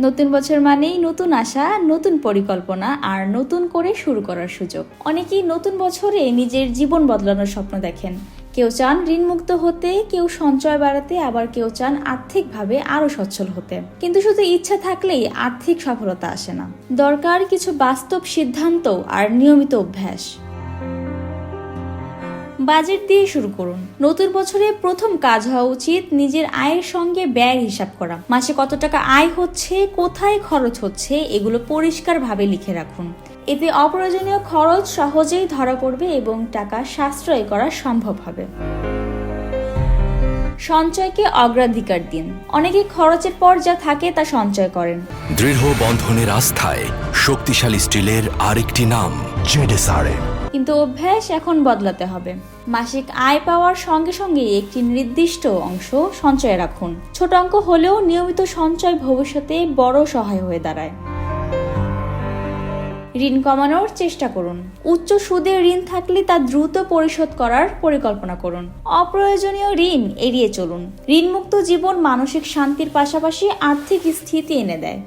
নতুন বছর মানেই নতুন আশা, নতুন পরিকল্পনা আর নতুন করে শুরু করার সুযোগ। অনেকেই নতুন বছরে নিজের জীবন বদলানোর স্বপ্ন দেখেন। কেউ চান ঋণমুক্ত হতে, কেউ সঞ্চয় বাড়াতে, আবার কেউ চান আর্থিকভাবে আরও সচ্ছল হতে। কিন্তু শুধু ইচ্ছা থাকলেই আর্থিক সফলতা আসে না। দরকার কিছু বাস্তব সিদ্ধান্ত আর নিয়মিত অভ্যাস। বাজেট দিয়ে শুরু করুন। নতুন বছরে প্রথম কাজ হওয়া উচিত নিজের আয়ের সঙ্গে ব্যয়ের হিসাব করা। মাসে কত টাকা আয় হচ্ছে, কোথায় খরচ হচ্ছে, এগুলো পরিষ্কারভাবে লিখে রাখুন। এতে অপ্রয়োজনীয় খরচ সহজেই ধরা পড়বে এবং টাকা সাশ্রয় করা সম্ভব হবে। সঞ্চয়কে অগ্রাধিকার দিন। অনেকে খরচের পর যা থাকে তা সঞ্চয় করেন। দৃঢ় বন্ধনের আস্থায় শক্তিশালী স্টিলের আরেকটি নাম, জেডেসআরএম। কিন্তু অভ্যাস এখন বদলাতে হবে। মাসিক আয় পাওয়ার সঙ্গে সঙ্গে একটি নির্দিষ্ট অংশ সঞ্চয়ে রাখুন। ছোট অঙ্ক হলেও নিয়মিত সঞ্চয় ভবিষ্যতে বড় সহায় হয়ে দাঁড়ায়। ঋণ কমানোর চেষ্টা করুন। উচ্চ সুদের ঋণ থাকলে তা দ্রুত পরিশোধ করার পরিকল্পনা করুন। অপ্রয়োজনীয় ঋণ এড়িয়ে চলুন। ঋণমুক্ত জীবন মানসিক শান্তির পাশাপাশি আর্থিক স্থিতি এনে দেয়।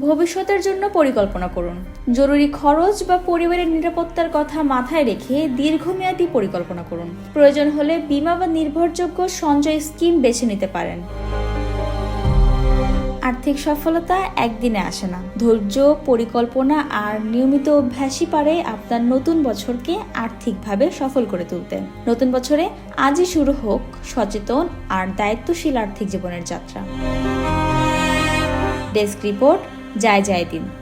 ভবিষ্যতের জন্য পরিকল্পনা করুন। জরুরি খরচ বা পরিবারের নিরাপত্তার কথা মাথায় রেখে দীর্ঘমেয়াদী পরিকল্পনা করুন। প্রয়োজন হলে বীমা বা নির্ভরযোগ্য সঞ্চয় স্কিম বেছে নিতে পারেন। আর্থিক সফলতা একদিনে আসে না। ধৈর্য, পরিকল্পনা আর নিয়মিত অভ্যাসই পারে আপনার নতুন বছরকে আর্থিকভাবে সফল করে তুলতে। নতুন বছরে আজই শুরু হোক সচেতন আর দায়িত্বশীল আর্থিক জীবনের যাত্রা। ডেস্ক রিপোর্ট যায় যায় দিন।